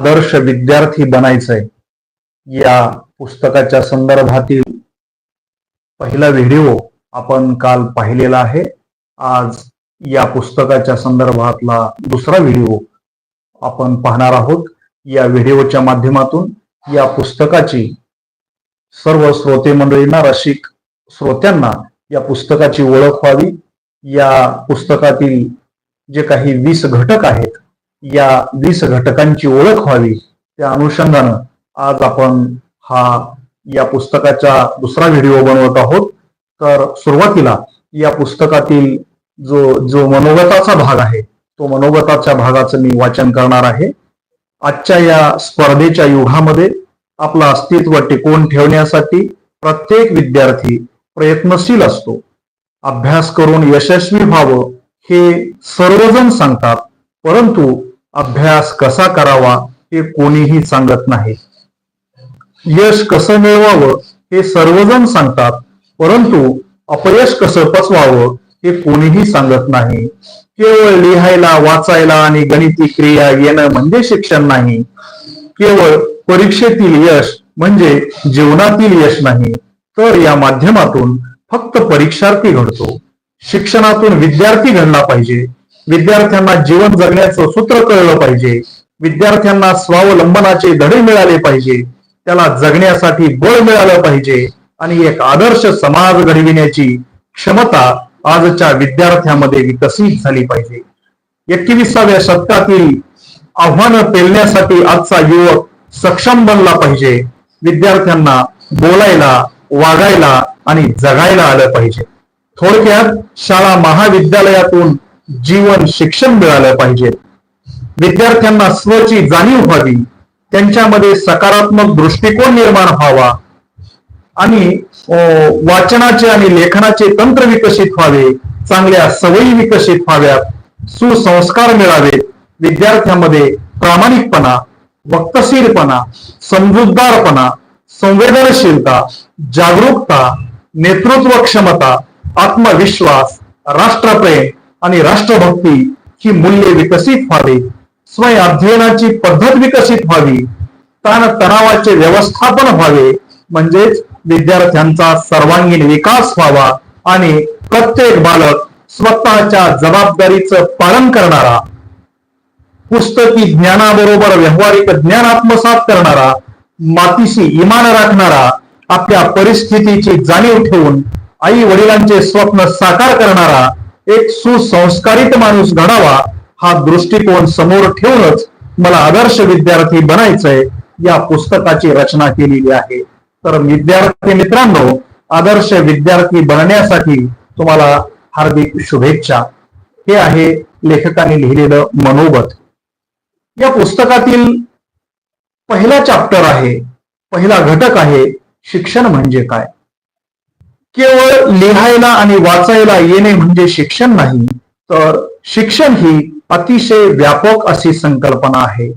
आदर्श विद्यार्थी बनायचंय. या पुस्तकाच्या संदर्भातील पहिला व्हिडिओ आपण काल पाहिलेला आहे. आज या पुस्तकाच्या संदर्भातला दुसरा व्हिडिओ आपण पाहणार आहोत. या व्हिडिओच्या माध्यमातून या पुस्तकाची सर्व श्रोते मंडळींना रसिक श्रोत्यांना या पुस्तकाची ओळख व्हावी. या पुस्तकातील जे काही वीस घटक आहेत या वीस घटकांची ओळख व्हावी. त्या अनुषंगानं आज आपण हा या पुस्तकाचा दुसरा व्हिडिओ बनवत आहोत. तर सुरुवातीला या पुस्तकातील जो जो मनोगताचा भाग आहे तो मनोगताच्या भागाचं मी वाचन करणार आहे. आजच्या या स्पर्धेच्या युगामध्ये आपलं अस्तित्व टिकवून ठेवण्यासाठी प्रत्येक विद्यार्थी प्रयत्नशील असतो. अभ्यास करून यशस्वी व्हावं हे सर्वजण सांगतात परंतु अभ्यास कसा करावा हे कोणीही सांगत नाही. यश कसं मिळवावं हे सर्वजण सांगतात परंतु अपयश कसं पचवावं हे कोणीही सांगत नाही. केवळ लिहायला वाचायला आणि गणिती क्रिया येणं म्हणजे शिक्षण नाही. केवळ परीक्षेतील यश म्हणजे जीवनातील यश नाही तर या माध्यमातून फक्त परीक्षार्थी घडतो. शिक्षणातून विद्यार्थी घडला पाहिजे विद्यार्थ्यांना जीवन जगण्याचं सूत्र कळलं पाहिजे. विद्यार्थ्यांना स्वावलंबनाचे धडे मिळाले पाहिजे. त्याला जगण्यासाठी बळ मिळालं पाहिजे. आणि एक आदर्श समाज घडविण्याची क्षमता आजच्या विद्यार्थ्यांमध्ये विकसित झाली पाहिजे. एकविसाव्या शतकातील आव्हानं पेलण्यासाठी आजचा युवक सक्षम बनला पाहिजे. विद्यार्थ्यांना बोलायला वागायला आणि जगायला आलं पाहिजे. थोडक्यात शाळा महाविद्यालयातून जीवन शिक्षण मिळालं पाहिजे. विद्यार्थ्यांना स्वची जाणीव व्हावी. त्यांच्यामध्ये सकारात्मक दृष्टिकोन निर्माण व्हावा. आणि वाचनाचे आणि लेखनाचे तंत्र विकसित व्हावे. चांगल्या सवयी विकसित व्हाव्यात. सुसंस्कार मिळावेत विद्यार्थ्यांमध्ये प्रामाणिकपणा वक्तशीरपणा समजूतदारपणा संवेदनशीलता जागरूकता नेतृत्व क्षमता आत्मविश्वास राष्ट्रप्रेम आणि राष्ट्रभक्ती ही मूल्ये विकसित व्हावी. स्वय अध्ययनाची पद्धत विकसित व्हावी. ताण तणावाचे व्यवस्थापन व्हावे. म्हणजेच विद्यार्थ्यांचा सर्वांगीण विकास व्हावा आणि प्रत्येक बालक स्वतःच्या जबाबदारीचं पालन करणारा पुस्तकी ज्ञानाबरोबर व्यावहारिक ज्ञान आत्मसात करणारा मातीशी इमान राखणारा आपल्या परिस्थितीची जाणीव ठेवून आई वडिलांचे स्वप्न साकार करणारा एक सुसंस्कारित माणूस घडावा हा दृष्टिकोन समोर ठेवूनच मला आदर्श विद्यार्थी बनायचंय या पुस्तकाची रचना केलेली आहे. तर विद्यार्थी मित्रांनो आदर्श विद्यार्थी बनण्यासाठी तुम्हाला हार्दिक शुभेच्छा. हे आहे लेखकाने लिहिलेलं मनोगत या पुस्तकातील पहिला चॅप्टर आहे. पहिला घटक आहे शिक्षण म्हणजे काय? केवळ लिहायला आणि वाचायला येणे म्हणजे शिक्षण नाही तर शिक्षण ही अतिशय व्यापक अशी संकल्पना आहे.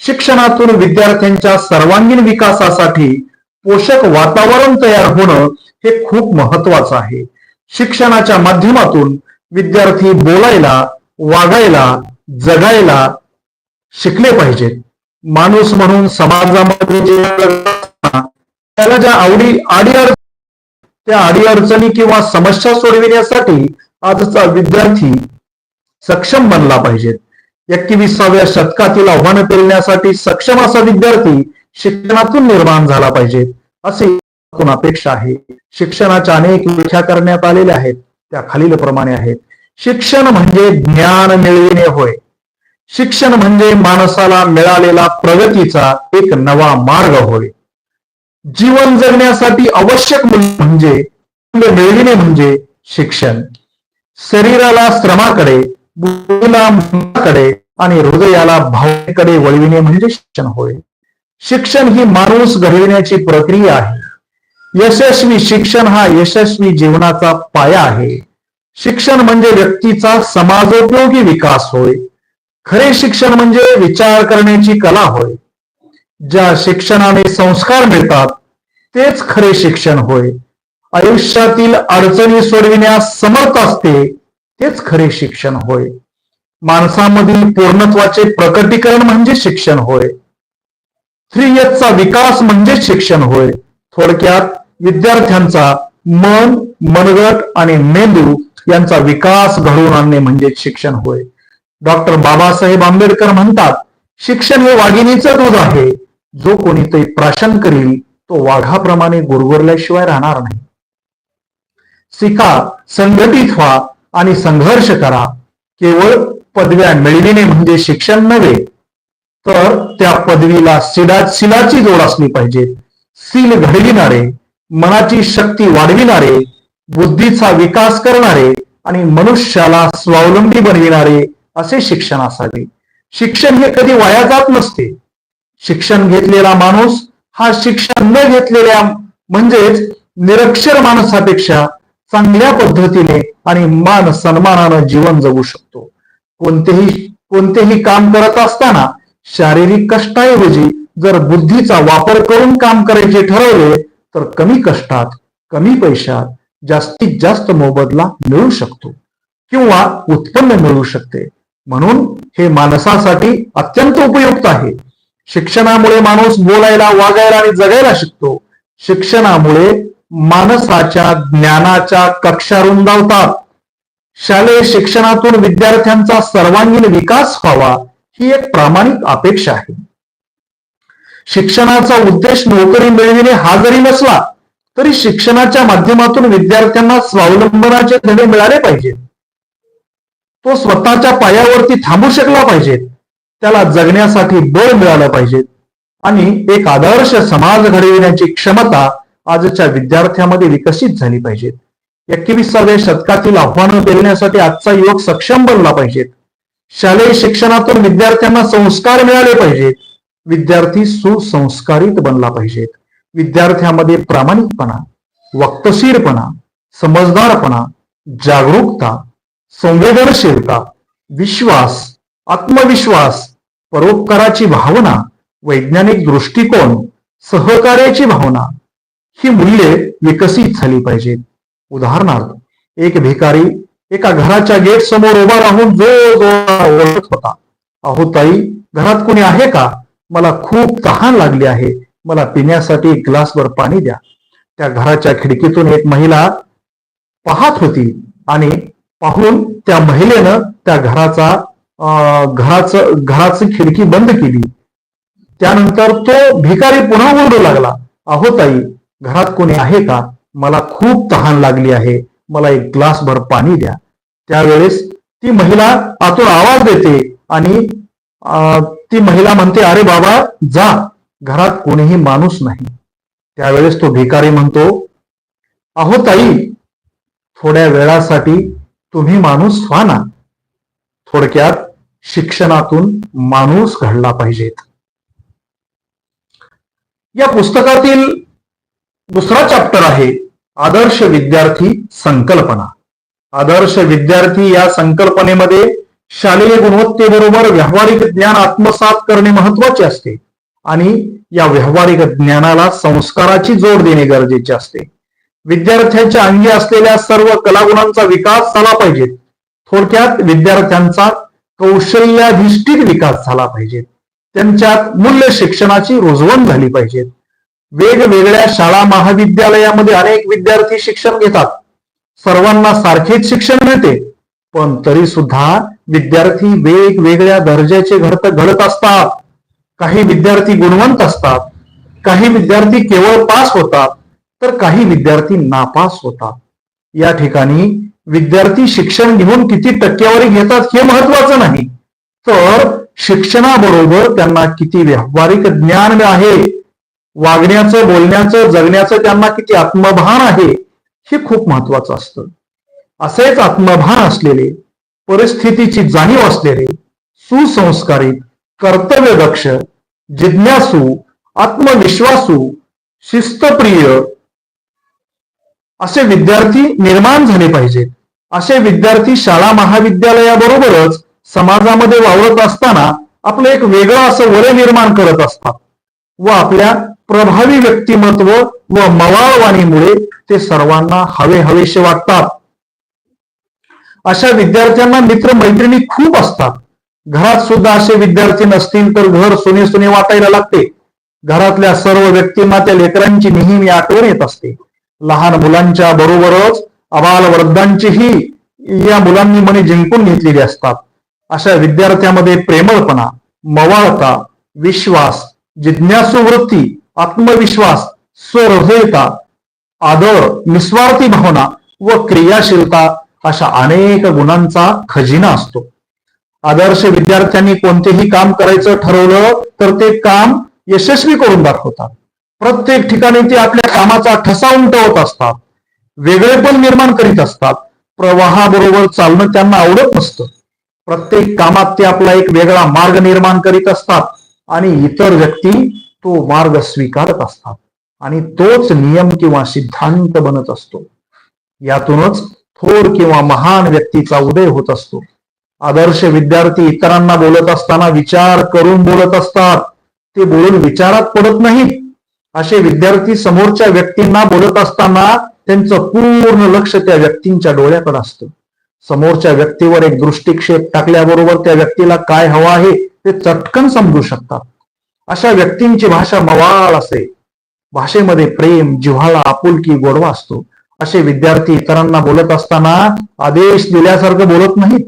शिक्षणातून विद्यार्थ्यांच्या सर्वांगीण विकासासाठी पोषक वातावरण तयार होणं हे खूप महत्वाचं आहे. शिक्षणाच्या माध्यमातून विद्यार्थी बोलायला वागायला जगायला शिकले पाहिजेत. माणूस म्हणून समाजामध्ये त्याला ज्या आवडी आडी त्या अडीअडचणी किंवा समस्या सोडविण्यासाठी आजचा विद्यार्थी सक्षम बनला पाहिजे. एकविसाव्या शतकातील आव्हानं पेलण्यासाठी सक्षम असा विद्यार्थी शिक्षणातून निर्माण झाला पाहिजे असे अपेक्षा आहे. शिक्षणाच्या अनेक व्याख्या करण्यात आलेल्या आहेत त्या खालील प्रमाणे आहेत. शिक्षण म्हणजे ज्ञान मिळविणे होय. शिक्षण म्हणजे माणसाला मिळालेला प्रगतीचा एक नवा मार्ग होय. जीवन जगण्यासाठी आवश्यक म्हणजे मूल्य मिळविणे म्हणजे शिक्षण. शरीराला श्रमाकडे बुद्धीला मनाकडे आणि हृदयाला भावनेकडे वळविणे म्हणजे शिक्षण होय. शिक्षण ही माणूस घडविण्याची प्रक्रिया आहे. यशस्वी शिक्षण हा यशस्वी जीवनाचा पाया आहे. शिक्षण म्हणजे व्यक्तीचा समाजोपयोगी विकास होय. खरे शिक्षण म्हणजे विचार करण्याची कला होय. ज्या शिक्षणाने संस्कार मिळतात तेच खरे शिक्षण होय. आयुष्यातील अडचणी सोडविण्यास समर्थ असते तेच खरे शिक्षण होय. माणसामधील पूर्णत्वाचे प्रकटीकरण म्हणजे शिक्षण होय. थ्री चा विकास म्हणजे शिक्षण होय. थोडक्यात विद्यार्थ्यांचा मन मनगट आणि मेंदू यांचा विकास घडवून आणणे म्हणजे शिक्षण होय. डॉक्टर बाबासाहेब आंबेडकर म्हणतात शिक्षण हे वाघिणीचं दूध आहे. जो कोणी ते प्राशन करील तो वाघाप्रमाणे गुरगुरल्याशिवाय राहणार नाही. शिका संघटित व्हा आणि संघर्ष करा. केवळ पदव्या मिळविणे म्हणजे शिक्षण नव्हे तर त्या पदवीला सिडा सिलाची जोड असली पाहिजे. सील घडविणारे मनाची शक्ती वाढविणारे बुद्धीचा विकास करणारे आणि मनुष्याला स्वावलंबी बनविणारे असे शिक्षण असावे. शिक्षण हे कधी वाया जात नसते. शिक्षण घेतलेला माणूस हा शिक्षण न घेतलेल्या म्हणजेच निरक्षर माणसापेक्षा चांगल्या पद्धतीने आणि मान सन्मानानं जीवन जगू शकतो. कोणतेही कोणतेही काम करत असताना शारीरिक कष्टाऐवजी जर बुद्धीचा वापर करून काम करायचे ठरवले तर कमी कष्टात कमी पैशात जास्तीत जास्त मोबदला मिळू शकतो किंवा उत्पन्न मिळू शकते. म्हणून हे माणसासाठी अत्यंत उपयुक्त आहे. शिक्षणामुळे माणूस बोलायला वागायला आणि जगायला शिकतो. शिक्षणामुळे माणसाच्या ज्ञानाच्या कक्षा रुंदावतात. शालेय शिक्षणातून विद्यार्थ्यांचा सर्वांगीण विकास व्हावा ही एक प्रामाणिक अपेक्षा आहे. शिक्षणाचा उद्देश नोकरी मिळविणे हा जरी नसला तरी शिक्षणाच्या माध्यमातून विद्यार्थ्यांना स्वावलंबनाचे धडे मिळाले पाहिजेत. तो स्वतःच्या पायावरती थांबू शकला पाहिजे त्याला जगण्यासाठी बळ मिळालं पाहिजे. आणि एक आदर्श समाज घडविण्याची क्षमता आजच्या विद्यार्थ्यांमध्ये विकसित झाली पाहिजेत एकविसाव्या शतकातील आव्हानं पेलण्यासाठी आजचा युवक सक्षम बनला पाहिजेत शालेय शिक्षणातून विद्यार्थ्यांना संस्कार मिळाले पाहिजेत विद्यार्थी सुसंस्कारित बनला पाहिजेत विद्यार्थ्यामध्ये प्रामाणिकपणा वक्तशीरपणा समजदारपणा जागरूकता संवेदनशीलता विश्वास आत्मविश्वास परोपकाराची भावना वैज्ञानिक दृष्टिकोन सहकार्याची भावना ही मूल्ये विकसित झाली पाहिजेत. उदाहरणार्थ एक भिकारी एका घराच्या गेट समोर उभा राहून जो ओळखत होता. अहो ताई घरात कोणी आहे का? मला खूप तहान लागली आहे. मला पिण्यासाठी एक ग्लासभर पाणी द्या. त्या घराच्या खिडकीतून एक महिला पाहत होती आणि पाहून त्या महिलेनं त्या घराचा घराचं घराची खिडकी बंद केली. त्यानंतर तो भिकारी पुन्हा ओरडू लागला. अहो ताई घरात कोणी आहे का? मला खूप तहान लागली आहे. मला एक ग्लास भर पाणी द्या. त्यावेळेस ती महिला आतून आवाज देते आणि ती महिला म्हणते अरे बाबा जा. घरात कोणीही माणूस नाही. त्यावेळेस तो भिकारी म्हणतो अहो ताई थोड्या वेळासाठी तुम्ही माणूस व्हा ना. थोडक्यात शिक्षणातून माणूस घडला पाहिजेत. या पुस्तकातील दुसरा चॅप्टर आहे आदर्श विद्यार्थी संकल्पना. आदर्श विद्यार्थी या संकल्पनेमध्ये शालेय गुणवत्तेबरोबर व्यावहारिक ज्ञान आत्मसात करणे महत्त्वाचे असते आणि या व्यावहारिक ज्ञानाला संस्काराची जोड देणे गरजेचे असते. विद्यार्थ्यांच्या अंगी असलेल्या सर्व कलागुणांचा विकास झाला पाहिजे. थोडक्यात विद्यार्थ्यांचा कौशल्याधिष्ठित विकास झाला पाहिजे. त्यांच्यात मूल्य शिक्षणाची रुजवण झाली पाहिजे. वेगवेगळ्या शाळा महाविद्यालयामध्ये अनेक विद्यार्थी शिक्षण घेतात. सर्वांना सारखेच शिक्षण मिळते. पण तरी सुद्धा विद्यार्थी वेगवेगळ्या दर्जाचे घडत घडत असतात. काही विद्यार्थी गुणवंत असतात. काही विद्यार्थी केवळ पास होतात. तर काही विद्यार्थी नापास होतात. या ठिकाणी विद्यार्थी शिक्षण घेऊन किती टक्केवारी घेतात हे महत्वाचं नाही. तर शिक्षणाबरोबर त्यांना किती व्यावहारिक ज्ञान आहे? वागण्याचं बोलण्याचं जगण्याचं त्यांना किती आत्मभान आहे? हे खूप महत्वाचं असतं. असेच आत्मभान असलेले परिस्थितीची जाणीव असलेले सुसंस्कारित कर्तव्यदक्ष जिज्ञासू आत्मविश्वासू शिस्तप्रिय असे विद्यार्थी निर्माण झाले पाहिजेत. असे विद्यार्थी शाळा महाविद्यालयाबरोबरच समाजामध्ये वावरत असताना आपलं एक वेगळं असं वय निर्माण करत असतात. व आपल्या प्रभावी व्यक्तिमत्व व मवाळवाणीमुळे ते सर्वांना हवे हवेसे वाटतात. अशा विद्यार्थ्यांना मित्र मैत्रिणी खूप असतात. घरात सुद्धा असे विद्यार्थी नसतील तर घर सुने सुने वाटायला लागते. घरातल्या सर्व व्यक्तींना त्या लेकरांची नेहमी आठवण येत असते. लहान मुलांच्या बरोबरच अबाल वृद्धांचीही या मुलांनी मनी जिंकून घेतलेली असतात. अशा विद्यार्थ्यामध्ये प्रेमळपणा मवाळता विश्वास जिज्ञासू वृत्ती आत्मविश्वास स्वहृदयता आदर निस्वार्थी भावना व क्रियाशीलता अशा अनेक गुणांचा खजिना असतो. आदर्श विद्यार्थ्यांनी कोणतेही काम करायचं ठरवलं तर ते काम यशस्वी करून दाखवतात. प्रत्येक ठिकाणी ते आपल्या कामाचा ठसा उमटवत असतात. वेगळेपण निर्माण करीत असतात. प्रवाहाबरोबर चालणं त्यांना आवडत नसतं. प्रत्येक कामात ते आपला एक वेगळा मार्ग निर्माण करीत असतात आणि इतर व्यक्ती तो मार्ग स्वीकारत असतात. आणि तोच नियम किंवा सिद्धांत बनत असतो. यातूनच थोर किंवा महान व्यक्तीचा उदय होत असतो. आदर्श विद्यार्थी इतरांना बोलत असताना विचार करून बोलत असतात. ते बोलून विचारात पडत नाहीत. असे विद्यार्थी समोरच्या व्यक्तींना बोलत असताना त्यांचं पूर्ण लक्ष त्या व्यक्तींच्या डोळ्याकडे असतं. समोरच्या व्यक्तीवर एक दृष्टिक्षेप टाकल्याबरोबर त्या व्यक्तीला काय हवं आहे ते चटकन समजू शकतात. अशा व्यक्तींची भाषा मवाळ असते भाषेमध्ये प्रेम जिव्हाळा आपुलकी गोडवा असतो. असे विद्यार्थी इतरांना बोलत असताना आदेश दिल्यासारखं बोलत नाहीत.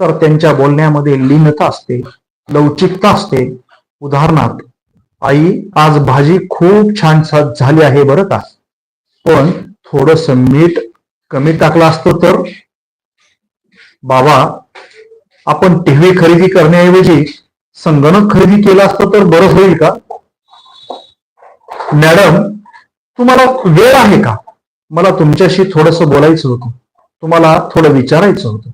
तर त्यांच्या बोलण्यामध्ये लीनता असते लवचिकता असते. उदाहरणार्थ आई आज भाजी खूप छान झाली आहे बरं का? पण थोडस मीठ कमी टाकलं असतं तर? बाबा आपण टीव्ही खरेदी करण्याऐवजी संगणक खरेदी केला असतं तर बरं होईल का? मॅडम तुम्हाला वेळ आहे का? मला तुमच्याशी थोडस बोलायचं होतं. तुम्हाला थोडं विचारायचं होतं.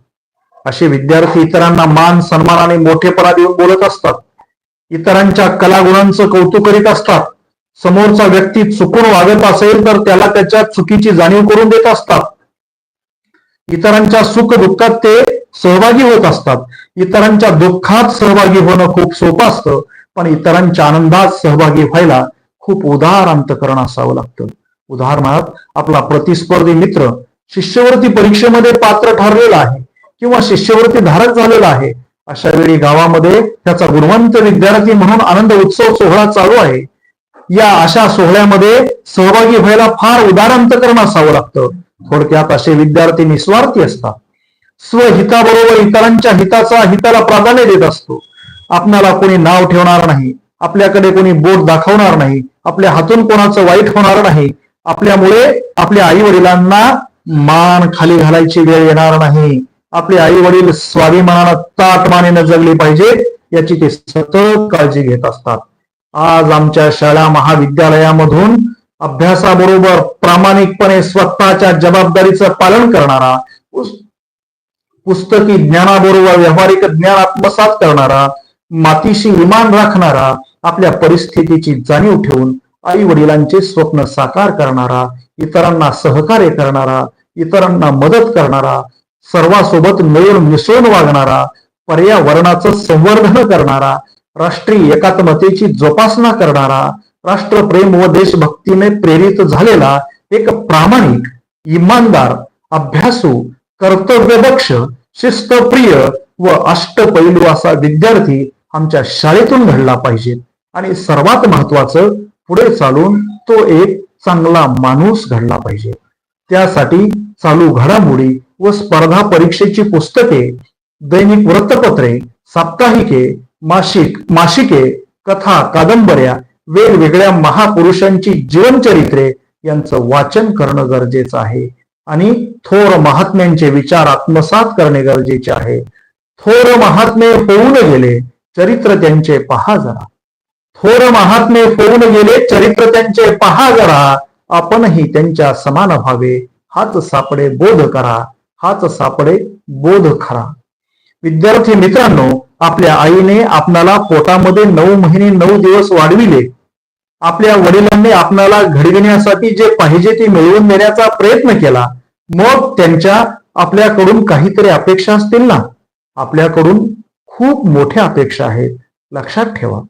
असे विद्यार्थी इतरांना मान सन्मानाने मोठेपणा देऊन बोलत असतात. इतरांच्या कलागुणांचं कौतुक करीत असतात. समोरचा व्यक्ती चुकून वागत असेल तर त्याला त्याच्या चुकीची जाणीव करून देत असतात. इतरांच्या सुख दुःखात ते सहभागी होत असतात. इतरांच्या दुःखात सहभागी होणं खूप सोपं असतं पण इतरांच्या आनंदात सहभागी व्हायला खूप उदार अंतकरण असावं लागतं. उदाहरणार्थ आपला प्रतिस्पर्धी मित्र शिष्यवृत्ती परीक्षेमध्ये पात्र ठरलेला आहे किंवा शिष्यवृत्ती धारक झालेला आहे. अशा वेळी गावामध्ये त्याचा गुणवंत विद्यार्थी म्हणून आनंद उत्सव सोहळा चालू आहे. या अशा सोहळ्यामध्ये सहभागी व्हायला फार उदारांतकरण असावं लागतं. थोडक्यात असे विद्यार्थी निस्वार्थी असतात. स्वहिताबरोबर इतरांच्या हिताचा हिताला प्राधान्य देत असतो. आपणाला कोणी नाव ठेवणार नाही आपल्याकडे कोणी बोट दाखवणार नाही आपल्या हातून कोणाचं वाईट होणार नाही आपल्यामुळे आपल्या आई वडिलांना मान खाली घालायची वेळ येणार नाही. आपले आई वडील स्वाभिमानानं ताटमानेनं जगले पाहिजे याची ते सतत काळजी घेत असतात. आज आमच्या शाळा महाविद्यालयामधून अभ्यासाबरोबर प्रामाणिकपणे स्वतःच्या जबाबदारीचं पालन करणारा पुस्तकी ज्ञानाबरोबर व्यावहारिक ज्ञान आत्मसात करणारा मातीशी विमान राखणारा आपल्या परिस्थितीची जाणीव ठेवून आई वडिलांचे स्वप्न साकार करणारा इतरांना सहकार्य करणारा इतरांना मदत करणारा सर्वांसोबत मिळून मिसळून वागणारा पर्यावरणाचं संवर्धन करणारा राष्ट्रीय एकात्मतेची जोपासना करणारा राष्ट्रप्रेम व देशभक्तीने प्रेरित झालेला एक प्रामाणिक इमानदार अभ्यासू कर्तव्यदक्ष शिस्तप्रिय व अष्टपैलू असा विद्यार्थी आमच्या शाळेतून घडला पाहिजे. आणि सर्वात महत्वाचं पुढे चालून तो एक चांगला माणूस घडला पाहिजे. त्यासाठी चालू घडामोडी व स्पर्धा परीक्षेची पुस्तके दैनिक वृत्तपत्रे साप्ताहिके मासिक मासिके कथा कादंबऱ्या वेगवेगळ्या महापुरुषांची जीवनचरित्रे यांचं वाचन करणं गरजेचं आहे. आणि थोर महात्म्यांचे विचार आत्मसात करणे गरजेचे आहे. थोर महात्मे होऊन गेले चरित्र त्यांचे पहा जरा. थोर महात्मे होऊन गेले चरित्र त्यांचे पहा जरा. आपणही त्यांच्या समान व्हावे. हात सापडे बोध करा. हाच सापडे बोध खरा. विद्यार्थी मित्रांनो आपल्या आईने आपणाला पोटामध्ये नऊ महिने नऊ दिवस वाढविले. आपल्या वडिलांनी आपणाला घडविण्यासाठी जे पाहिजे ते मिळवून देण्याचा प्रयत्न केला. मग त्यांच्या आपल्याकडून काहीतरी अपेक्षा असतील ना? आपल्याकडून खूप मोठ्या अपेक्षा आहेत. लक्षात ठेवा.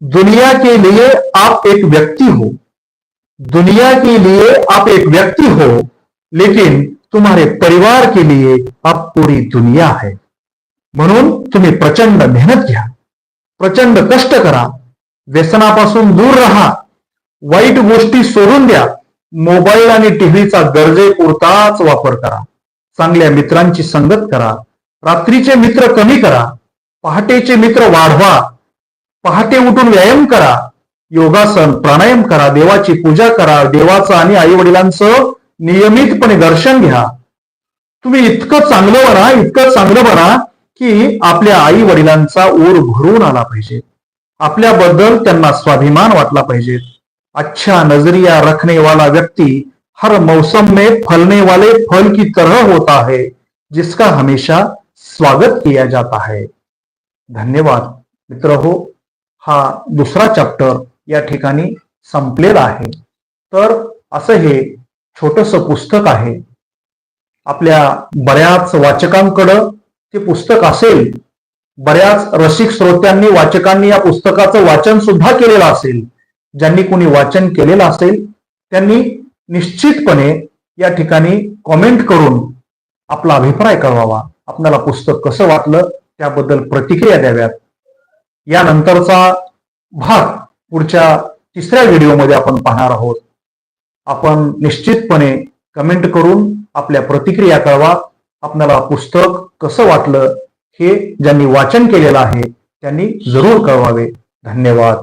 दुनिया के लिए आप एक व्यक्ती हो. दुनिया के लिए आप एक व्यक्ती हो. लेकिन तुम्हारे परिवार के लिए आप पूरी दुनिया है। म्हणून तुम्ही प्रचंड मेहनत घ्या प्रचंड कष्ट करा व्यसनापासून दूर राहा वाईट गोष्टी सोडून द्या मोबाईल आणि टीव्हीचा गरजेपुरताच वापर करा चांगल्या मित्रांची संगत करा रात्रीचे मित्र कमी करा पहाटेचे मित्र वाढवा पहाटे उठून व्यायाम करा योगासन प्राणायाम करा देवाची पूजा करा देवाचं आणि आई वडिलांचं नियमितपणे दर्शन घ्या. तुम्ही इतकं चांगलं बना इतकं चांगलं बना की आपल्या आई वडिलांचा ओर भरून आला पाहिजे. आपल्याबद्दल त्यांना स्वाभिमान वाटला पाहिजे. अच्छा नजरिया रखने वाला व्यक्ति हर मौसम में फलने वाले फल की तरह होता है जिसका हमेशा स्वागत किया जाता है। धन्यवाद. मित्र हो हा दुसरा चॅप्टर या ठिकाणी संपलेला आहे. तर असं हे छोटस पुस्तक आहे. आपल्या बऱ्याच वाचकांकडं ते पुस्तक असेल. बऱ्याच रसिक श्रोत्यांनी वाचकांनी या पुस्तकाचं वाचन सुद्धा केलेलं असेल. ज्यांनी कोणी वाचन केलेलं असेल त्यांनी निश्चितपणे या ठिकाणी कॉमेंट करून आपला अभिप्राय कळवावा. आपल्याला पुस्तक कसं वाटलं त्याबद्दल प्रतिक्रिया द्याव्यात. यानंतरचा भाग पुढच्या तिसऱ्या व्हिडिओमध्ये आपण पाहणार आहोत. आपण निश्चितपणे कमेंट करून आपल्या प्रतिक्रिया कळवा. आपल्याला पुस्तक कसं वाटलं हे ज्यांनी वाचन केलेलं आहे त्यांनी जरूर कळवावे. धन्यवाद.